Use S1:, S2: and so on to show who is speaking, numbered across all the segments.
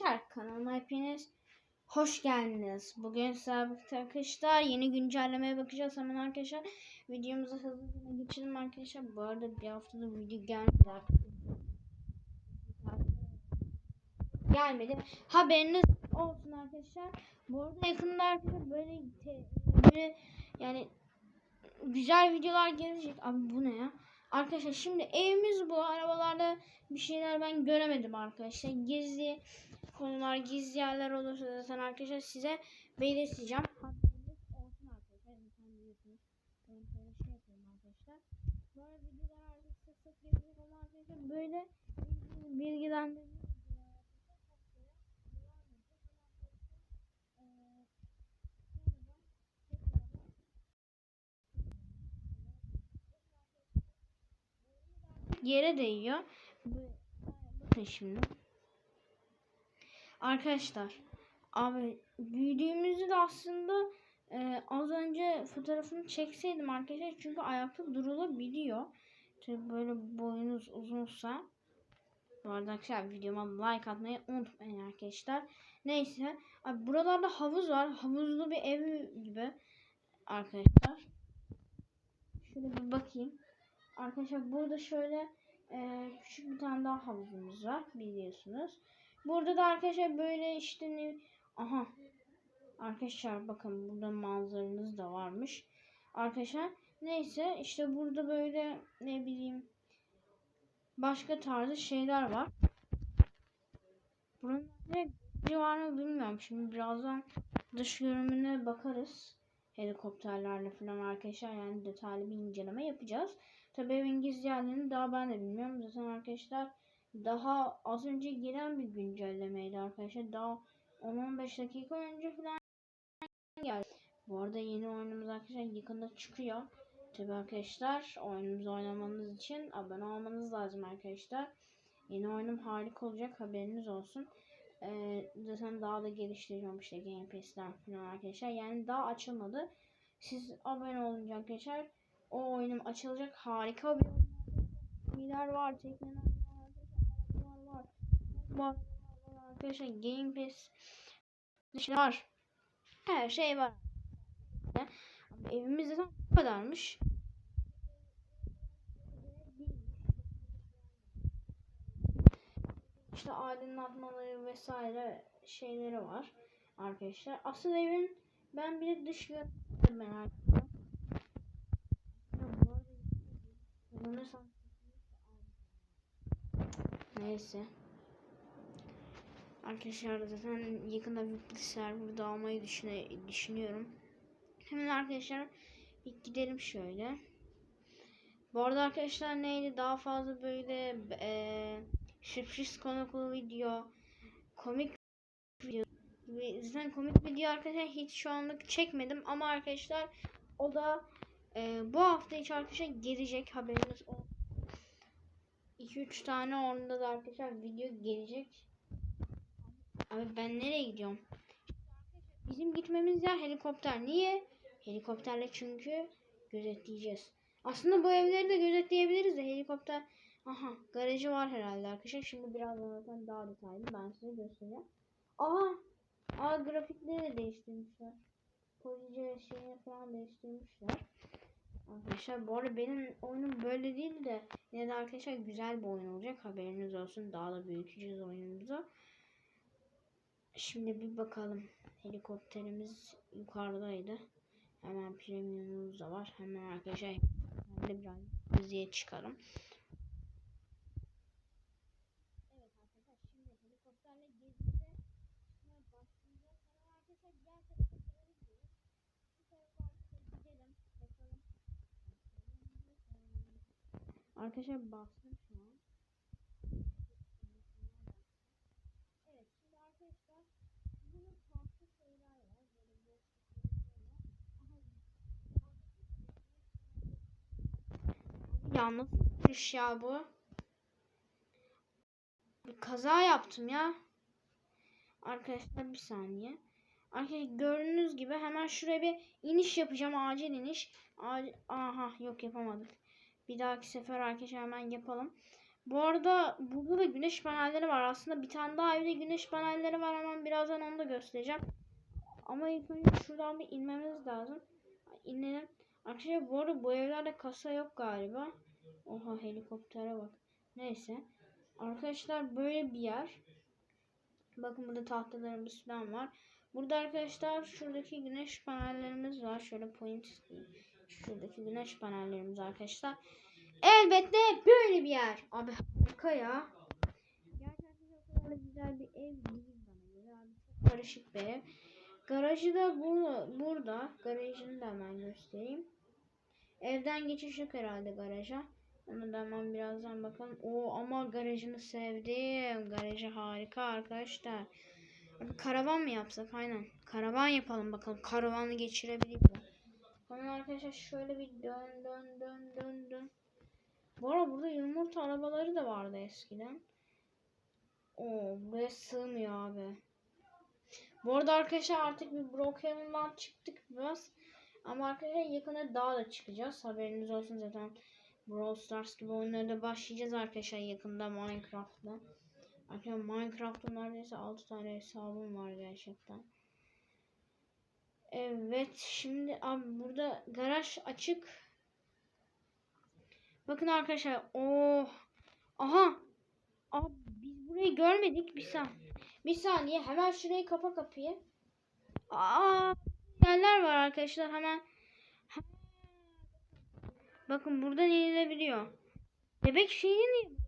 S1: Arkadaşlar kanalıma hepiniz hoş geldiniz. Bugün sabit arkadaşlar yeni güncellemeye bakacağız hemen arkadaşlar. Videomuza hızlıca geçelim arkadaşlar. Bu arada bir haftadır video gelmedi arkadaşlar. Gelmedi. Haberiniz olsun arkadaşlar. Bu arada yakında arkadaşlar böyle, böyle yani güzel videolar gelecek. Abi bu ne ya? Arkadaşlar şimdi evimiz bu. Arabalarda bir şeyler ben göremedim arkadaşlar. Gizli konular, gizli yerler olursa zaten arkadaşlar size belirteceğim. Haberiniz olsun arkadaşlar. Biliyorsunuz. Ben böyle şey yapıyorum arkadaşlar. Böyle videolar artık sık sık gelecek olan arkadaşlar böyle bilgilendirme yere değiyor. Bakın şimdi. Arkadaşlar abi büyüdüğümüzde de aslında e, az önce fotoğrafını çekseydim arkadaşlar çünkü ayakta durulabiliyor. Tabii böyle boyunuz uzunsa bu arada arkadaşlar videoma like atmayı unutmayın arkadaşlar. Neyse abi buralarda havuz var. Havuzlu bir ev gibi arkadaşlar. Şöyle bir bakayım. Arkadaşlar burada şöyle e, küçük bir tane daha havuzumuz var biliyorsunuz. Burada da arkadaşlar böyle işte ne... Aha. Arkadaşlar bakın burada manzaranız da varmış. Arkadaşlar neyse işte burada böyle ne bileyim başka tarzı şeyler var. Buranın ne var mı bilmiyorum. Şimdi birazdan dış görünümüne bakarız. Helikopterlerle falan arkadaşlar yani detaylı bir inceleme yapacağız. Tabii evin gizli yerlerini daha ben de bilmiyorum. Zaten arkadaşlar daha az önce gelen bir güncellemeydi arkadaşlar. Daha 10-15 dakika önce falan geldi. Bu arada yeni oyunumuz arkadaşlar yakında çıkıyor. Tabii arkadaşlar oyunumuzu oynamanız için abone olmanız lazım arkadaşlar. Yeni oyunum harika olacak haberiniz olsun. Ee, zaten daha da geliştireceğim işte Game Pass'ler falan arkadaşlar. Yani daha açılmadı. Siz abone olunca arkadaşlar o oyunum açılacak. Harika bir var, tekneler. Var, arkadaşlar Game Pass var. Her şey var. Evimiz zaten bu kadarmış. İşte aydınlatmaları vesaire şeyleri var arkadaşlar. Asıl evin ben bir dış görünümünü merak ediyorum. Neyse. Arkadaşlar zaten yakında bir server almayı düşüne, düşünüyorum. Hemen arkadaşlar gidelim şöyle. Bu arada arkadaşlar neydi daha fazla böyle e, sürpriz konuklu video, komik video. Zaten komik video arkadaşlar hiç şu anlık çekmedim ama arkadaşlar o da e, bu hafta içi arkadaşlar gelecek haberiniz olsun. 2-3 tane orada da arkadaşlar video gelecek. Abi ben nereye gidiyorum? Bizim gitmemiz yer helikopter. Niye? Helikopterle çünkü gözetleyeceğiz. Aslında bu evleri de gözetleyebiliriz de helikopter. Aha garajı var herhalde arkadaşlar. Şimdi birazdan zaten daha detaylı ben size göstereceğim. Aha! Aa grafikleri de değiştirmişler. Police şeyini falan değiştirmişler. Arkadaşlar bu arada benim oyunum böyle değil de yine de arkadaşlar güzel bir oyun olacak. Haberiniz olsun. Daha da büyüteceğiz oyunumuzu. Şimdi bir bakalım. Helikopterimiz yukarıdaydı. Hemen premiumumuz da var. Hemen arkadaşlar ben biraz diziye çıkarım. Evet arkadaşlar şimdi helikopterle gezimize başlayacağız. Hemen arkadaşlar diğer tarafa gidiyoruz. Bu tarafa gidelim. Bakalım. Arkadaşlar bastım şu an. Evet şimdi arkadaşlar bunun farklı şeyler var. Böyle boşlukları var. Yalnız iş ya bu. Bir kaza yaptım ya. Arkadaşlar bir saniye. Arkadaşlar gördüğünüz gibi hemen şuraya bir iniş yapacağım. Acil iniş. Acil... Aha yok yapamadık. Bir dahaki sefer arkadaşlar hemen yapalım. Bu arada burada da güneş panelleri var. Aslında bir tane daha evde güneş panelleri var. Hemen birazdan onu da göstereceğim. Ama ilk önce şuradan bir inmemiz lazım. İnelim. Arkadaşlar bu arada bu evlerde kasa yok galiba. Oha helikoptere bak. Neyse. Arkadaşlar böyle bir yer. Bakın burada tahtalarımız falan var. Burada arkadaşlar şuradaki güneş panellerimiz var. Şöyle point. Şuradaki güneş panellerimiz arkadaşlar. Elbette böyle bir yer. Abi harika ya. Gerçekten o kadar da güzel bir ev değil bana göre. Abi çok karışık bir ev. Garajı da burada. burada. Garajını da hemen göstereyim. Evden geçiş yok herhalde garaja. Onu da hemen birazdan bakalım. O ama garajını sevdim. Garajı harika arkadaşlar. Abi karavan mı yapsak? Aynen. Karavan yapalım bakalım. Karavanı geçirebilir mi? Hemen arkadaşlar şöyle bir dön dön dön dön dön. Bu arada burada yumurta arabaları da vardı eskiden. Oo buraya sığmıyor abi. Bu arada arkadaşlar artık bir Brookhaven'dan çıktık biraz. Ama arkadaşlar yakında daha da çıkacağız. Haberiniz olsun zaten. Brawl Stars gibi oyunlara başlayacağız arkadaşlar yakında Minecraft'ta. Arkadaşlar Minecraft'ta neredeyse 6 tane hesabım var gerçekten. Evet şimdi abi burada garaj açık. Bakın arkadaşlar. Oh. Aha. Abi biz burayı görmedik. Bir saniye. Bir saniye. Hemen şurayı kapa kapıyı. Aa, yerler var arkadaşlar. Hemen. Bakın buradan inilebiliyor. Bebek şeyini niye?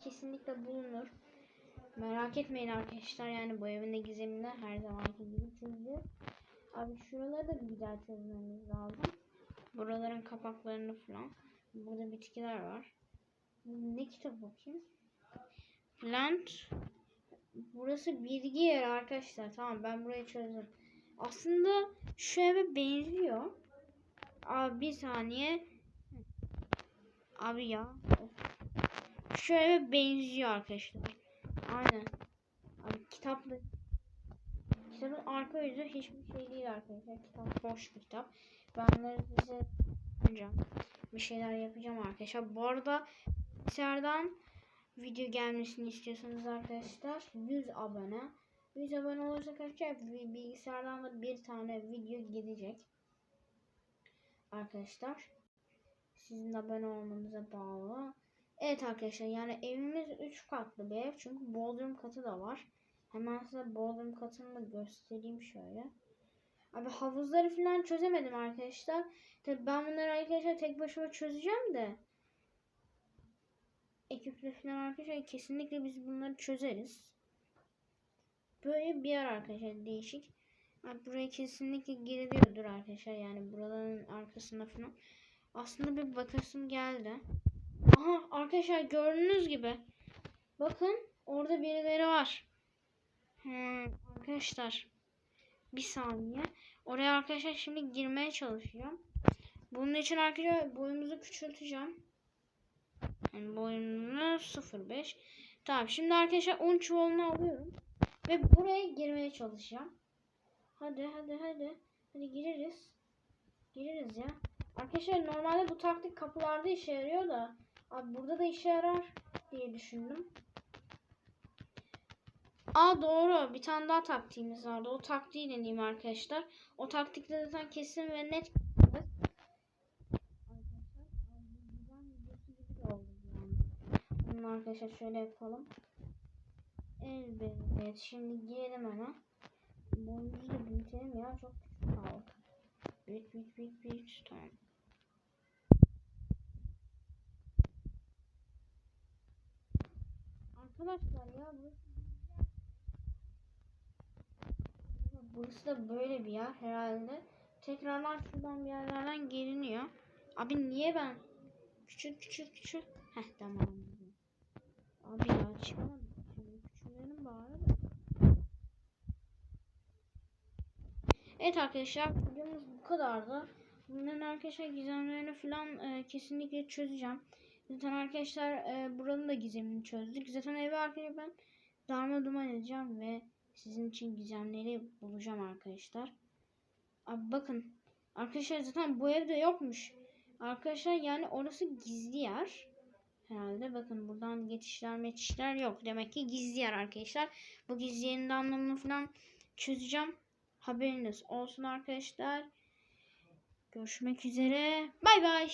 S1: Kesinlikle bulunur. Merak etmeyin arkadaşlar yani bu evin de gizemini her zamanki gibi çözeceğiz. Abi şuraları da bir güzel çözmemiz lazım. Buraların kapaklarını falan. Burada bitkiler var. Ne kitap bakayım? Plant. Burası bilgi yeri arkadaşlar. Tamam ben burayı çözdüm. Aslında şu eve benziyor. Abi bir saniye. Abi ya. Şu eve benziyor arkadaşlar. Aynen. Abi kitaplı. Kitabın arka yüzü hiçbir şey değil arkadaşlar. Kitap boş bir kitap. Ben bunları size yapacağım. Bir şeyler yapacağım arkadaşlar. Bu arada bilgisayardan video gelmesini istiyorsanız arkadaşlar 100 abone. 100 abone olursa arkadaşlar bilgisayardan da bir tane video gelecek. Arkadaşlar. Sizin abone olmanıza bağlı. Evet arkadaşlar yani evimiz 3 katlı bir ev. Çünkü bodrum katı da var. Hemen size bodrum katını da göstereyim şöyle. Abi havuzları falan çözemedim arkadaşlar. Tabi ben bunları arkadaşlar tek başıma çözeceğim de. Ekiple falan arkadaşlar kesinlikle biz bunları çözeriz. Böyle bir yer arkadaşlar değişik. Buraya kesinlikle giriliyordur arkadaşlar yani buraların arkasına falan. Aslında bir bakasım geldi. Aha arkadaşlar gördüğünüz gibi. Bakın orada birileri var. Hmm, arkadaşlar bir saniye. Oraya arkadaşlar şimdi girmeye çalışacağım. Bunun için arkadaşlar boyumuzu küçülteceğim. Yani boyumu 0.5. Tamam şimdi arkadaşlar 10 çuvalını alıyorum. Ve buraya girmeye çalışacağım. Hadi hadi hadi. Hadi gireriz. Gireriz ya. Arkadaşlar normalde bu taktik kapılarda işe yarıyor da. Abi burada da işe yarar diye düşündüm. Aa doğru. Bir tane daha taktiğimiz vardı. O taktiği deneyeyim arkadaşlar. O taktikle zaten kesin ve net Bunu arkadaşlar şöyle yapalım. Evet şimdi girelim hemen. Boyumuzu da büyütelim ya. Çok küçük kaldı. Büyük büyük büyük büyük. Tamam. Arkadaşlar ya burası Burası da böyle bir yer herhalde. Tekrardan şuradan bir yerlerden geliniyor. Abi niye ben? Küçük küçük küçük. Heh tamam. Abi ya küçüllerim bari de. Evet arkadaşlar videomuz bu kadardı. Bunların arkadaşlar gizemlerini falan e, kesinlikle çözeceğim. Zaten arkadaşlar e, buranın da gizemini çözdük. Zaten evi arkadaşlar ben darma duman edeceğim ve Sizin için gizemleri bulacağım arkadaşlar. Abi bakın. Arkadaşlar zaten bu evde yokmuş. Arkadaşlar yani orası gizli yer. Herhalde bakın buradan geçişler meçişler yok. Demek ki gizli yer arkadaşlar. Bu gizli yerin anlamını falan çözeceğim. Haberiniz olsun arkadaşlar. Görüşmek üzere. Bay bay.